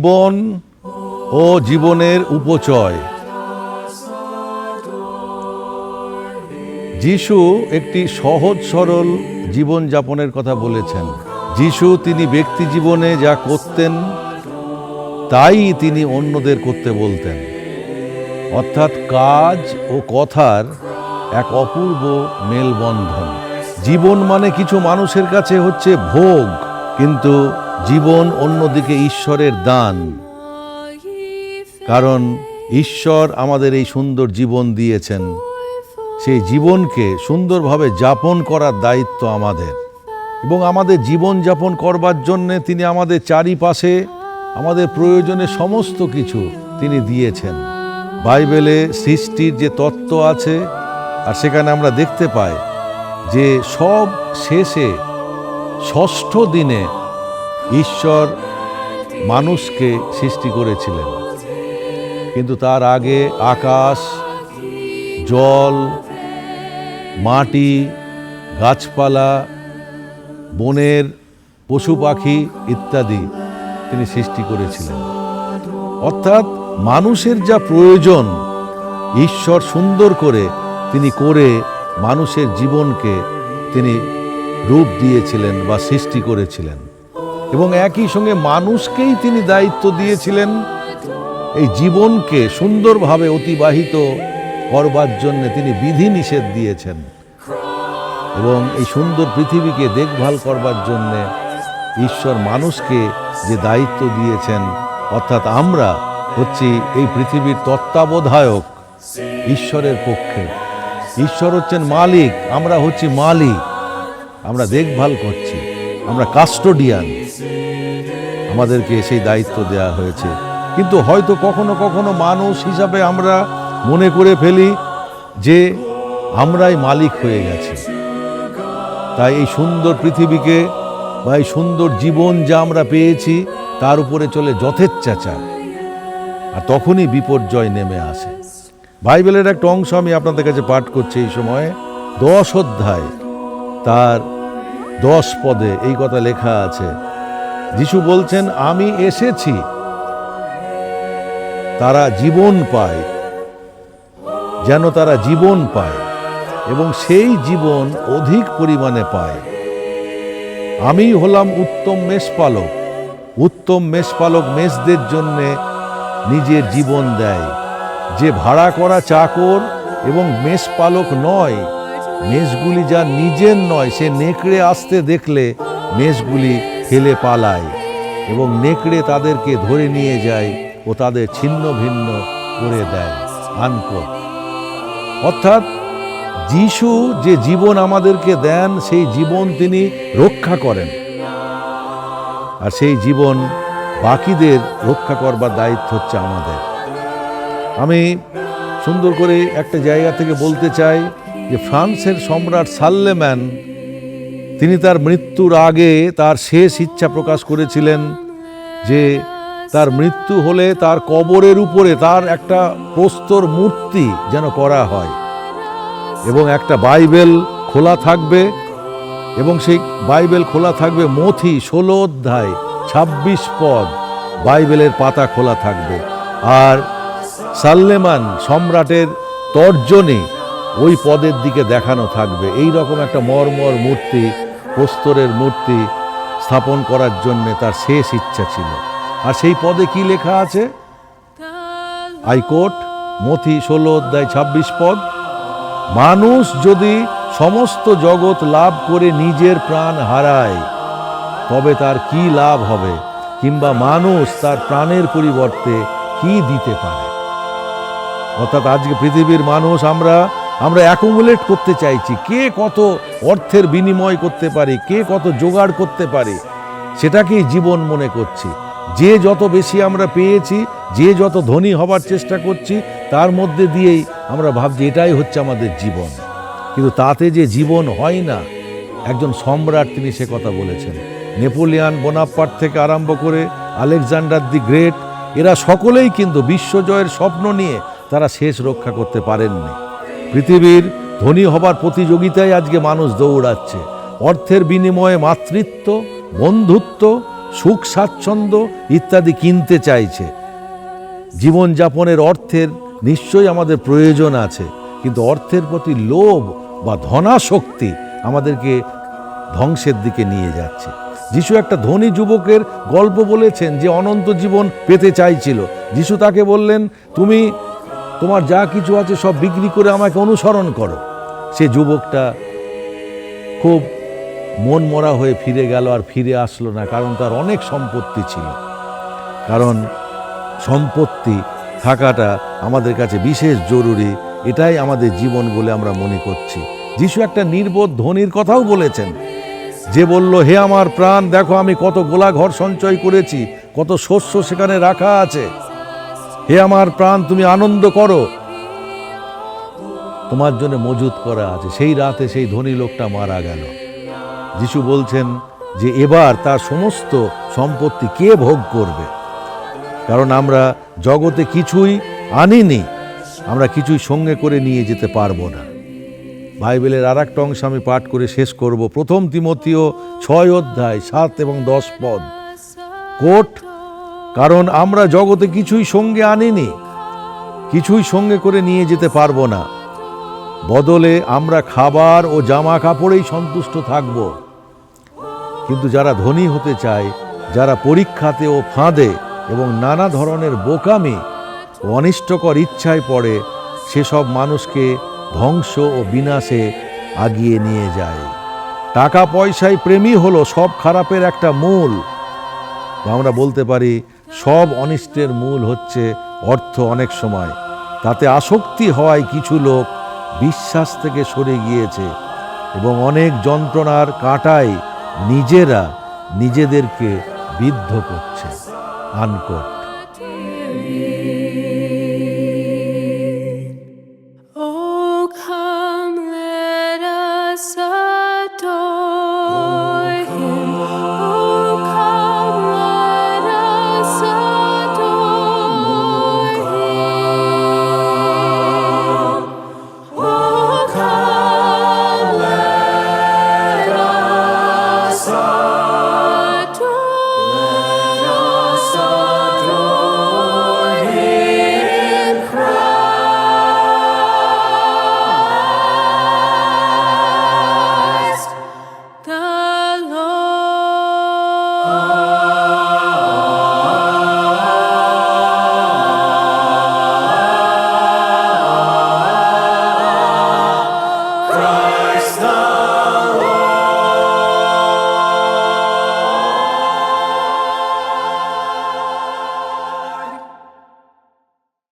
জীবন ও জীবনের উপচয়। যিশু একটি সহজ সরল জীবনযাপনের কথা বলেছেন। যিশু তিনি ব্যক্তি জীবনে যা করতেন, তাই তিনি অন্যদের করতে বলতেন। অর্থাৎ কাজ ও কথার এক অপূর্ব মেলবন্ধন। জীবন মানে কিছু মানুষের কাছে হচ্ছে ভোগ, কিন্তু জীবন অন্যদিকে ঈশ্বরের দান। কারণ ঈশ্বর আমাদের এই সুন্দর জীবন দিয়েছেন। সেই জীবনকে সুন্দরভাবে যাপন করার দায়িত্ব আমাদের। এবং আমাদের জীবন যাপন করবার জন্যে তিনি আমাদের চারিপাশে, আমাদের প্রয়োজনে সমস্ত কিছু তিনি দিয়েছেন। বাইবেলে সৃষ্টির যে তত্ত্ব আছে, আর সেখানে আমরা দেখতে পাই যে সব শেষে ষষ্ঠ দিনে ঈশ্বর মানুষকে সৃষ্টি করেছিলেন। কিন্তু তার আগে আকাশ, জল, মাটি, গাছপালা, বনের পশু পাখি ইত্যাদি তিনি সৃষ্টি করেছিলেন। অর্থাৎ মানুষের যা প্রয়োজন, ঈশ্বর সুন্দর করে তিনি করে মানুষের জীবনকে তিনি রূপ দিয়েছিলেন বা সৃষ্টি করেছিলেন। এবং একই সঙ্গে মানুষকেই তিনি দায়িত্ব দিয়েছিলেন। এই জীবনকে সুন্দরভাবে অতিবাহিত করবার জন্য তিনি বিধি নিষেধ দিয়েছেন। এবং এই সুন্দর পৃথিবীকে দেখভাল করবার জন্য ঈশ্বর মানুষকে যে দায়িত্ব দিয়েছেন, অর্থাৎ আমরা হচ্ছি এই পৃথিবীর তত্ত্বাবধায়ক ঈশ্বরের পক্ষে। ঈশ্বর হচ্ছেন মালিক, আমরা হচ্ছি মালিক, আমরা দেখভাল করছি। আমরা কাস্টোডিয়ান। আমাদেরকে সেই দায়িত্ব দেওয়া হয়েছে। কিন্তু হয়তো কখনো কখনো মানুষ হিসাবে আমরা মনে করে ফেলি যে আমরাই মালিক হয়ে গেছি। তাই এই সুন্দর পৃথিবীকে বা এই সুন্দর জীবন যা আমরা পেয়েছি, তার উপরে চলে যথেচ্ছা যথেচ্ছাচার। আর তখনই বিপর্যয় নেমে আসে। বাইবেলের একটা অংশ আমি আপনাদের কাছে পাঠ করছি এই সময়ে। দশ অধ্যায় তার দশ পদে এই কথা লেখা আছে। যিশু বলছেন, আমি এসেছি। তারা জীবন পায়, যেন তারা জীবন পায় এবং সেই জীবন অধিক পরিমাণে পায়। আমি হলাম উত্তম মেষপালক। উত্তম মেষপালক মেষদের জন্যে নিজের জীবন দেয়। যে ভাড়া করা চাকর এবং মেষপালক নয় মেষগুলি যা নিজের নয়, সে নেকড়ে আসতে দেখলে মেষগুলি ফেলে পালায় এবং নেকড়ে তাদেরকে ধরে নিয়ে যায় ও তাদের ছিন্ন ভিন্ন করে দেয়। আনকোট অর্থাৎ যিশু যে জীবন আমাদেরকে দেন, সেই জীবন তিনি রক্ষা করেন। আর সেই জীবন বাকিদের রক্ষা করবার দায়িত্ব হচ্ছে আমাদের। আমি সুন্দর করে একটা জায়গা থেকে বলতে চাই যে ফ্রান্সের সম্রাট সাল্লেম্যান, তিনি তার মৃত্যুর আগে তার শেষ ইচ্ছা প্রকাশ করেছিলেন যে তার মৃত্যু হলে তার কবরের উপরে তার একটা প্রস্তর মূর্তি যেন করা হয় এবং একটা বাইবেল খোলা থাকবে এবং সেই বাইবেল খোলা থাকবে মথি ষোলো অধ্যায়, ছাব্বিশ পদ, বাইবেলের পাতা খোলা থাকবে। আর সাল্লেমান সম্রাটের তর্জনী ওই পদের দিকে দেখানো থাকবে। এই রকম একটা মর্মর মূর্তি, প্রস্তরের মূর্তি স্থাপন করার জন্য তার শেষ ইচ্ছা ছিল। আর সেই পদে কি লেখা আছে? হাইকোর্ট মথি ষোলো অধ্যায় ছাব্বিশ পদ, মানুষ যদি সমস্ত জগৎ লাভ করে নিজের প্রাণ হারায়, তবে তার কি লাভ হবে? কিংবা মানুষ তার প্রাণের পরিবর্তে কি দিতে পারে? অর্থাৎ আজকে পৃথিবীর মানুষ আমরা আমরা অ্যাকুমুলেট করতে চাইছি। কে কত অর্থের বিনিময় করতে পারে, কে কত জোগাড় করতে পারে, সেটাকেই জীবন মনে করছি। যে যত বেশি আমরা পেয়েছি, যে যত ধনী হবার চেষ্টা করছি, তার মধ্যে দিয়েই আমরা ভাবছি, এটাই হচ্ছে আমাদের জীবন। কিন্তু তাতে যে জীবন হয় না, একজন সম্রাট তিনি সে কথা বলেছেন। নেপোলিয়ান বোনাপার্ট থেকে আরম্ভ করে আলেকজান্ডার দি গ্রেট, এরা সকলেই কিন্তু বিশ্বজয়ের স্বপ্ন নিয়ে তারা শেষ রক্ষা করতে পারেননি। পৃথিবীর ধনী হবার প্রতিযোগিতায় আজকে মানুষ দৌড়াচ্ছে। অর্থের বিনিময়ে মাতৃত্ব, বন্ধুত্ব, সুখ, স্বাচ্ছন্দ্য ইত্যাদি কিনতে চাইছে। জীবনযাপনের অর্থের নিশ্চয়ই আমাদের প্রয়োজন আছে, কিন্তু অর্থের প্রতি লোভ বা ধনাশক্তি আমাদেরকে ধ্বংসের দিকে নিয়ে যাচ্ছে। যিশু একটা ধনী যুবকের গল্প বলেছেন যে অনন্ত জীবন পেতে চাইছিল। যিশু তাকে বললেন, তুমি তোমার যা কিছু আছে সব বিক্রি করে আমাকে অনুসরণ করো। সে যুবকটা খুব মন মরা হয়ে ফিরে গেল আর ফিরে আসলো না, কারণ তার অনেক সম্পত্তি ছিল। কারণ সম্পত্তি থাকাটা আমাদের কাছে বিশেষ জরুরি, এটাই আমাদের জীবন বলে আমরা মনে করছি। যিশু একটা নির্বোধ ধনির কথাও বলেছেন, যে বলল, হে আমার প্রাণ, দেখো আমি কত গোলা ঘর সঞ্চয় করেছি, কত শস্য সেখানে রাখা আছে হে আমার প্রাণ, তুমি আনন্দ করো। তোমার জন্য মজুত করা আছে। সেই রাতে সেই ধনী লোকটা মারা গেল। যিশু বলছেন যে এবার তার সমস্ত সম্পত্তি কে ভোগ করবে? কারণ আমরা জগতে কিছুই আনিনি। আমরা কিছুই সঙ্গে করে নিয়ে যেতে পারব না। বাইবেলের আর একটা অংশ আমি পাঠ করে শেষ করব। প্রথম তিমতীয় ছয় অধ্যায় সাত এবং দশ পদ। কোট কারণ আমরা জগতে কিছুই সঙ্গে আনিনি, কিছুই সঙ্গে করে নিয়ে যেতে পারব না। বদলে আমরা খাবার ও জামা কাপড়েই সন্তুষ্ট থাকব। কিন্তু যারা ধনী হতে চায়, যারা পরীক্ষাতে ও ফাঁদে এবং নানা ধরনের বোকামি ও অনিষ্টকর ইচ্ছায় পড়ে, সেসব মানুষকে ধ্বংস ও বিনাশে আগিয়ে নিয়ে যায়। টাকা পয়সায় প্রেমই হলো সব খারাপের একটা মূল। আমরা বলতে পারি সব অনিষ্টের মূল হচ্ছে অর্থ অনেক সময়। তাতে আসক্তি হওয়ায় কিছু লোক বিশ্বাস থেকে সরে গিয়েছে এবং অনেক যন্ত্রণার কাটায় নিজেরা নিজেদেরকে বিদ্ধ করছে। আনকোট।